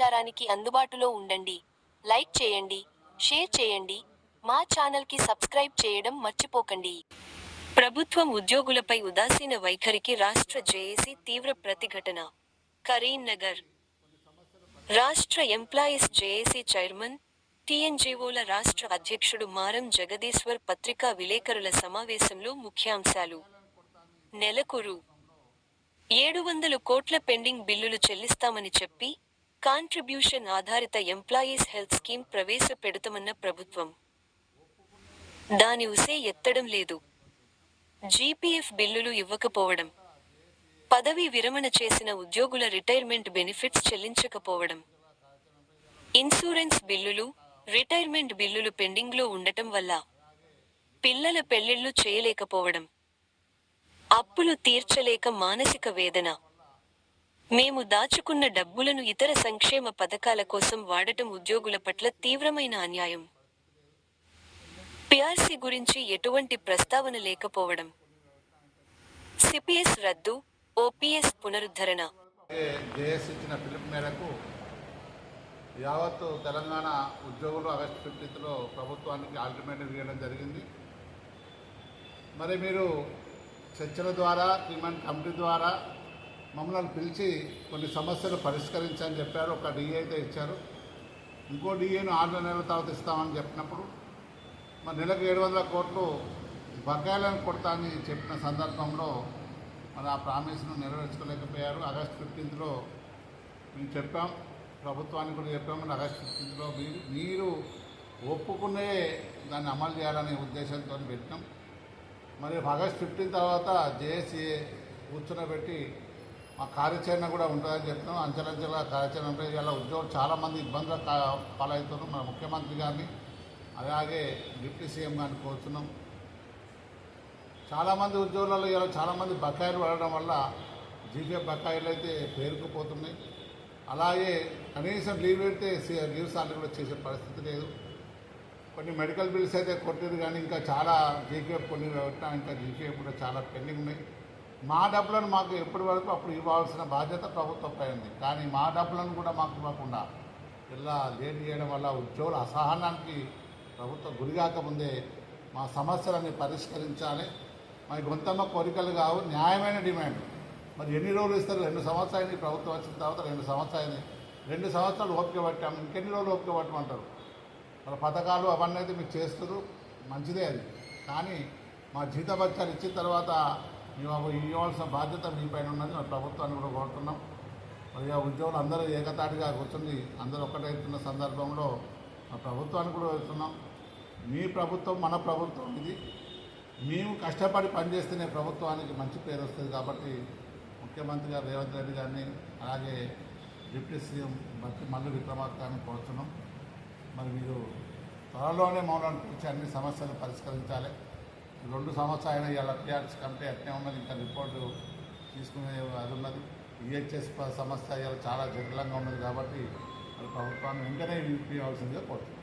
అందుబాటులో ఉండండి. లైక్ చేయండి షేర్ చేయండి మా ఛానల్కి సబ్స్క్రైబ్ చేయడం మర్చిపోకండి. ప్రభుత్వం ఉద్యోగులపై ఉదాసీన వైఖరికి రాష్ట్ర జేఏసీ తీవ్ర ప్రతిఘటన. కరీంనగర్. రాష్ట్ర ఎంప్లాయీస్ జేఏసీ చైర్మన్ టీఎన్జీఓల రాష్ట్ర అధ్యక్షుడు మారం జగదీశ్వర్ పత్రికా విలేకరుల సమావేశంలో ముఖ్యాంశాలు. నెలకురు. ఏడు వందలు కోట్ల పెండింగ్ బిల్లులు చెల్లిస్తామని చెప్పి కాంట్రిబ్యూషన్ ఆధారిత ఎంప్లాయీస్ హెల్త్ స్కీమ్ ప్రవేశపెడుతమన్న ప్రభుత్వం. దాని ఉసే ఎత్తడం లేదు. జీపీఎఫ్ బిల్లులు ఇవ్వకపోవడం పదవీ విరమణ చేసిన ఉద్యోగుల రిటైర్మెంట్ బెనిఫిట్స్ చెల్లించకపోవడం ఇన్సూరెన్స్ బిల్లులు రిటైర్మెంట్ బిల్లులు పెండింగ్లో ఉండటం వల్ల పిల్లల పెళ్ళిళ్ళు చేయలేకపోవడం అప్పులు తీర్చలేక మానసిక వేదన. మేము దాచుకున్న డబ్బులను ఇతర సంక్షేమ పథకాల కోసం వాడటం ఉద్యోగుల పట్ల తీవ్రమైన అన్యాయం. పిఆర్సీ గురించి ఎటువంటి ప్రస్తావన లేకపోవడం. సిపిఎస్ రద్దు ఓపీఎస్ పునరుద్ధరణ. జేఎస్ ఇచ్చిన పిలుపు మేరకు యావత్ తెలంగాణ ఉద్యోగులు ఆగస్టు ఫిఫ్టీన్త్లో ప్రభుత్వానికి ఆల్టర్నేటివ్ ఇవ్వడం జరిగింది. మరి మీరు చర్చల ద్వారా త్రీమన్ కమిటీ ద్వారా మమ్మల్ని పిలిచి కొన్ని సమస్యలు పరిష్కరించని చెప్పారు. ఒక డిఏ అయితే ఇచ్చారు. ఇంకో డిఏను ఆరు నెలల తర్వాత ఇస్తామని చెప్పినప్పుడు మరి నెలకు ఏడు వందల కోట్లు బకాయిలను కొడతానని చెప్పిన సందర్భంలో మరి ఆ ప్రామిస్ను నెరవేర్చుకోలేకపోయారు. ఆగస్ట్ ఫిఫ్టీన్త్లో మేము చెప్పాం ప్రభుత్వానికి కూడా చెప్పాము ఆగస్టు ఫిఫ్టీన్త్లో మీరు మీరు ఒప్పుకునే దాన్ని అమలు చేయాలనే ఉద్దేశంతో పెట్టాం మరి ఆగస్ట్ ఫిఫ్టీన్ తర్వాత జేఏసీఏ కూర్చునబెట్టి మా కార్యాచరణ కూడా ఉంటుందని చెప్తున్నాం. అంచెలంచెల కార్యాచరణ ఉంటుంది ఇలా ఉద్యోగులు చాలామంది ఇబ్బందులు కా- పాలవుతున్నారు. మన ముఖ్యమంత్రి గారిని అలాగే డిప్యూటీ సీఎం గారిని కోరుతున్నాం. చాలామంది ఉద్యోగులలో ఇలా చాలామంది బకాయిలు పడడం వల్ల జీపీఎఫ్ బకాయిలు అయితే పేరుకుపోతున్నాయి. అలాగే కనీసం లీవ్ పెడితే లీవ్ సార్లు కూడా చేసే పరిస్థితి లేదు. కొన్ని మెడికల్ బిల్స్ అయితే కొట్టేది కానీ ఇంకా చాలా జీపీఎఫ్ కొన్ని పెట్టినా ఇంకా జీపీఎఫ్ కూడా చాలా పెండింగ్ ఉన్నాయి. మా డబ్బులను మాకు ఎప్పటి వరకు అప్పుడు ఇవ్వాల్సిన బాధ్యత ప్రభుత్వంపై ఉంది. కానీ మా డబ్బులను కూడా మాకు ఇవ్వకుండా ఇలా లేట్ చేయడం వల్ల ఉద్యోగుల అసహనానికి ప్రభుత్వం గురిగాకముందే మా సమస్యలని పరిష్కరించాలి. మా గొంతమ్మ కోరికలు కావు న్యాయమైన డిమాండ్. మరి ఎన్ని రోజులు ఇస్తారు? రెండు సంవత్సరాలు ప్రభుత్వం వచ్చిన తర్వాత రెండు సంవత్సరాలు. రెండు సంవత్సరాలు ఓపిక పట్టాము ఇంకెన్ని రోజులు ఓపిక పట్టమంటారు? మరి పథకాలు అవన్నీ అయితే మీకు చేస్తారు మంచిదే అది. కానీ మా జీతభత్యాలు ఇచ్చిన తర్వాత ఇవ్వాల్సిన బాధ్యత మీ పైన ఉన్నది. మరి ప్రభుత్వాన్ని కూడా కోరుతున్నాం. మరి ఆ ఉద్యోగులు అందరూ ఏకతాటిగా కూర్చుంది అందరూ ఒక్కటైతున్న సందర్భంలో మా ప్రభుత్వానికి కూడా వెళ్తున్నాం మీ ప్రభుత్వం మన ప్రభుత్వం ఇది. మేము కష్టపడి పనిచేస్తేనే ప్రభుత్వానికి మంచి పేరు వస్తుంది కాబట్టి ముఖ్యమంత్రి గారు రేవంత్ రెడ్డి గారిని అలాగే డిప్యూటీ సీఎం బట్టి మల్లు విక్రమార్క గారిని కోరుతున్నాం. మరి మీరు త్వరలోనే మౌనాన్ని పిలిచి అన్ని సమస్యలు పరిష్కరించాలి. రెండు సంవత్సరాలు ఇలా పిఆర్సీ కమిటీ అట్నే ఉన్నది ఇంకా రిపోర్టు తీసుకునే అది ఉన్నది. ఈహెచ్ఎస్ సమస్య ఇలా చాలా జటిలంగా ఉన్నది కాబట్టి ప్రభుత్వాన్ని వెంటనే ఇవ్వాల్సిందిగా కోరుతున్నాను